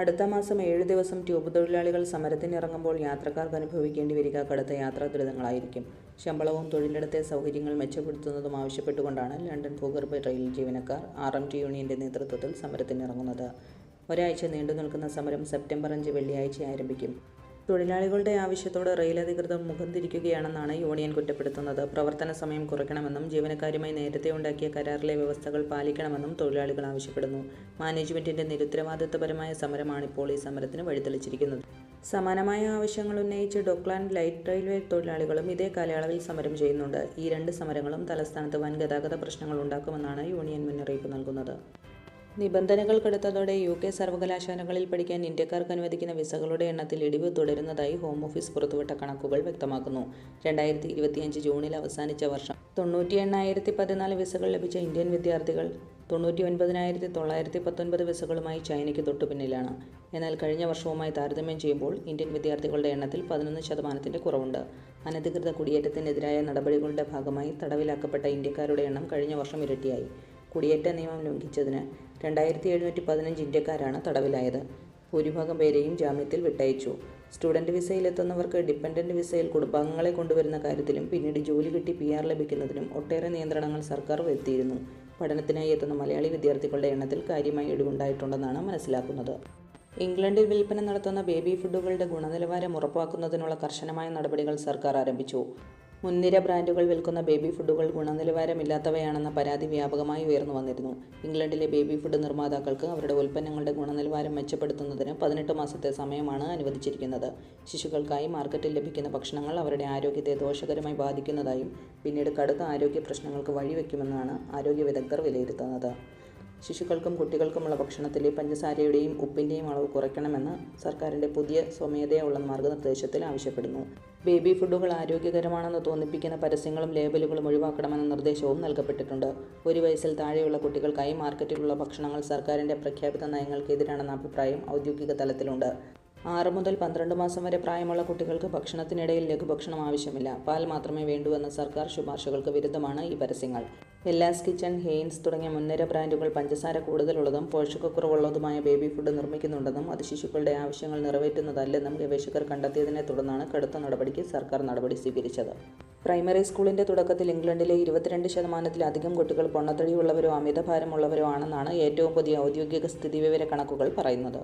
അടുത്ത മാസം ഏഴ് ദിവസം ട്യൂബ് തൊഴിലാളികൾ സമരത്തിനിറങ്ങുമ്പോൾ യാത്രക്കാർക്ക് അനുഭവിക്കേണ്ടി വരിക കടുത്ത യാത്രാ ദുരിതങ്ങളായിരിക്കും. ശമ്പളവും തൊഴിലിടത്തെ സൗകര്യങ്ങൾ മെച്ചപ്പെടുത്തുന്നതും ആവശ്യപ്പെട്ടുകൊണ്ടാണ് ലണ്ടൻ ഭൂഗർഭ റെയിൽ ജീവനക്കാർ ആർ എം ടി യൂണിയന്റെ നേതൃത്വത്തിൽ സമരത്തിനിറങ്ങുന്നത്. ഒരാഴ്ച നീണ്ടു നിൽക്കുന്ന സമരം സെപ്റ്റംബർ അഞ്ച് വെള്ളിയാഴ്ച ആരംഭിക്കും. തൊഴിലാളികളുടെ ആവശ്യത്തോട് റെയിൽ അധികൃതർ മുഖം തിരിക്കുകയാണെന്നാണ് യൂണിയൻ കുറ്റപ്പെടുത്തുന്നത്. പ്രവർത്തന സമയം കുറയ്ക്കണമെന്നും ജീവനക്കാരുമായി നേരത്തെ ഉണ്ടാക്കിയ കരാറിലെ വ്യവസ്ഥകൾ പാലിക്കണമെന്നും തൊഴിലാളികൾ ആവശ്യപ്പെടുന്നു. മാനേജ്മെന്റിന്റെ നിരുത്തരവാദിത്തപരമായ സമരമാണിപ്പോൾ ഈ സമരത്തിന് വഴിതെളിച്ചിരിക്കുന്നത്. സമാനമായ ആവശ്യങ്ങൾ ഉന്നയിച്ച് ഡോക്ലാൻഡ് ലൈറ്റ് റെയിൽവേ തൊഴിലാളികളും ഇതേ കാലയളവിൽ സമരം ചെയ്യുന്നുണ്ട്. ഈ രണ്ട് സമരങ്ങളും തലസ്ഥാനത്ത് വൻ ഗതാഗത പ്രശ്നങ്ങൾ ഉണ്ടാക്കുമെന്നാണ് യൂണിയൻ മുന്നറിയിപ്പ് നൽകുന്നത്. നിബന്ധനകൾ കടുത്തതോടെ യു കെ സർവകലാശാലകളിൽ പഠിക്കാൻ ഇന്ത്യക്കാർക്ക് അനുവദിക്കുന്ന വിസകളുടെ എണ്ണത്തിൽ ഇടിവ് തുടരുന്നതായി ഹോം ഓഫീസ് പുറത്തുവിട്ട കണക്കുകൾ വ്യക്തമാക്കുന്നു. രണ്ടായിരത്തി ഇരുപത്തിയഞ്ച് ജൂണിൽ അവസാനിച്ച വർഷം തൊണ്ണൂറ്റി എണ്ണായിരത്തി പതിനാല് വിസകൾ ലഭിച്ച ഇന്ത്യൻ വിദ്യാർത്ഥികൾ തൊണ്ണൂറ്റി ഒൻപതിനായിരത്തി തൊള്ളായിരത്തി പത്തൊൻപത് വിസകളുമായി ചൈനയ്ക്ക് തൊട്ടുപിന്നിലാണ്. എന്നാൽ കഴിഞ്ഞ വർഷവുമായി താരതമ്യം ചെയ്യുമ്പോൾ ഇന്ത്യൻ വിദ്യാർത്ഥികളുടെ എണ്ണത്തിൽ പതിനൊന്ന് ശതമാനത്തിന്റെ കുറവുണ്ട്. അനധികൃത കുടിയേറ്റത്തിനെതിരായ നടപടികളുടെ ഭാഗമായി തടവിലാക്കപ്പെട്ട ഇന്ത്യക്കാരുടെ എണ്ണം കഴിഞ്ഞ വർഷം ഇരട്ടിയായി. കുടിയേറ്റ നിയമം ലംഘിച്ചതിന് രണ്ടായിരത്തി എഴുന്നൂറ്റി പതിനഞ്ച് ഇന്ത്യക്കാരാണ് തടവിലായത്. ഭൂരിഭാഗം പേരെയും ജാമ്യത്തിൽ വിട്ടയച്ചു. സ്റ്റുഡന്റ് വിസയിലെത്തുന്നവർക്ക് ഡിപ്പെൻഡന്റ് വിസയിൽ കുടുംബാംഗങ്ങളെ കൊണ്ടുവരുന്ന കാര്യത്തിലും പിന്നീട് ജോലി കിട്ടി പി ആർ ലഭിക്കുന്നതിനും ഒട്ടേറെ നിയന്ത്രണങ്ങൾ സർക്കാർ വരുത്തിയിരുന്നു. പഠനത്തിനായി എത്തുന്ന മലയാളി വിദ്യാർത്ഥികളുടെ എണ്ണത്തിൽ കാര്യമായി ഇടിവുണ്ടായിട്ടുണ്ടെന്നാണ് മനസ്സിലാക്കുന്നത്. ഇംഗ്ലണ്ടിൽ വിൽപ്പന നടത്തുന്ന ബേബി ഫുഡുകളുടെ ഗുണനിലവാരം ഉറപ്പാക്കുന്നതിനുള്ള കർശനമായ നടപടികൾ സർക്കാർ ആരംഭിച്ചു. മുൻനിര ബ്രാൻഡുകൾ വിൽക്കുന്ന ബേബി ഫുഡുകൾ ഗുണനിലവാരമില്ലാത്തവയാണെന്ന പരാതി വ്യാപകമായി ഉയർന്നു വന്നിരുന്നു. ഇംഗ്ലണ്ടിലെ ബേബി ഫുഡ് നിർമ്മാതാക്കൾക്ക് അവരുടെ ഉൽപ്പന്നങ്ങളുടെ ഗുണനിലവാരം മെച്ചപ്പെടുത്തുന്നതിന് പതിനെട്ട് മാസത്തെ സമയമാണ് അനുവദിച്ചിരിക്കുന്നത്. ശിശുക്കൾക്കായി മാർക്കറ്റിൽ ലഭിക്കുന്ന ഭക്ഷണങ്ങൾ അവരുടെ ആരോഗ്യത്തെ ദോഷകരമായി ബാധിക്കുന്നതായും പിന്നീട് കടുത്ത ആരോഗ്യ പ്രശ്നങ്ങൾക്ക് വഴിവെക്കുമെന്നാണ് ആരോഗ്യ വിദഗ്ധർ വിലയിരുത്തുന്നത്. ശിശുക്കൾക്കും കുട്ടികൾക്കുമുള്ള ഭക്ഷണത്തിലെ പഞ്ചസാരയുടെയും ഉപ്പിന്റെയും അളവ് കുറയ്ക്കണമെന്ന് സർക്കാരിന്റെ പുതിയ സ്വമേധയുള്ള മാർഗനിർദ്ദേശത്തിൽ ആവശ്യപ്പെടുന്നു. ബേബി ഫുഡുകൾ ആരോഗ്യകരമാണെന്ന് തോന്നിപ്പിക്കുന്ന പരസ്യങ്ങളും ലേബലുകളും ഒഴിവാക്കണമെന്ന നിർദ്ദേശവും നൽകപ്പെട്ടിട്ടുണ്ട്. ഒരു വയസ്സിൽ താഴെയുള്ള കുട്ടികൾക്കായി മാർക്കറ്റിലുള്ള ഭക്ഷണങ്ങൾ സർക്കാരിന്റെ പ്രഖ്യാപിത നയങ്ങൾക്കെതിരാണെന്ന അഭിപ്രായം ഔദ്യോഗിക തലത്തിലുണ്ട്. ആറ് മുതൽ പന്ത്രണ്ട് മാസം വരെ പ്രായമുള്ള കുട്ടികൾക്ക് ഭക്ഷണത്തിനിടയിൽ ലഘുഭക്ഷണം ആവശ്യമില്ല. പാൽ മാത്രമേ വേണ്ടൂവെന്ന സർക്കാർ ശുപാർശകൾക്ക് വിരുദ്ധമാണ് ഈ പരസ്യങ്ങൾ. എല്ലാസ് കിച്ചൺ ഹെയിൻസ് തുടങ്ങിയ മുൻനിര ബ്രാൻഡുകൾ പഞ്ചസാര കൂടുതലുള്ളതും പോഷകക്കുറവുള്ളതുമായ ബേബി ഫുഡ് നിർമ്മിക്കുന്നുണ്ടെന്നും അത് ശിശുക്കളുടെ ആവശ്യങ്ങൾ നിറവേറ്റുന്നതല്ലെന്നും ഗവേഷകർ കണ്ടെത്തിയതിനെ തുടർന്നാണ് കടുത്ത നടപടിക്ക് സർക്കാർ നടപടി സ്വീകരിച്ചത്. പ്രൈമറി സ്കൂളിന്റെ തുടക്കത്തിൽ ഇംഗ്ലണ്ടിലെ ഇരുപത്തിരണ്ട് ശതമാനത്തിലധികം കുട്ടികൾ പൊണ്ണത്തടിയുള്ളവരോ അമിതഭാരമുള്ളവരോ ആണെന്നാണ് ഏറ്റവും പുതിയ ഔദ്യോഗിക സ്ഥിതിവിവര കണക്കുകൾ പറയുന്നത്.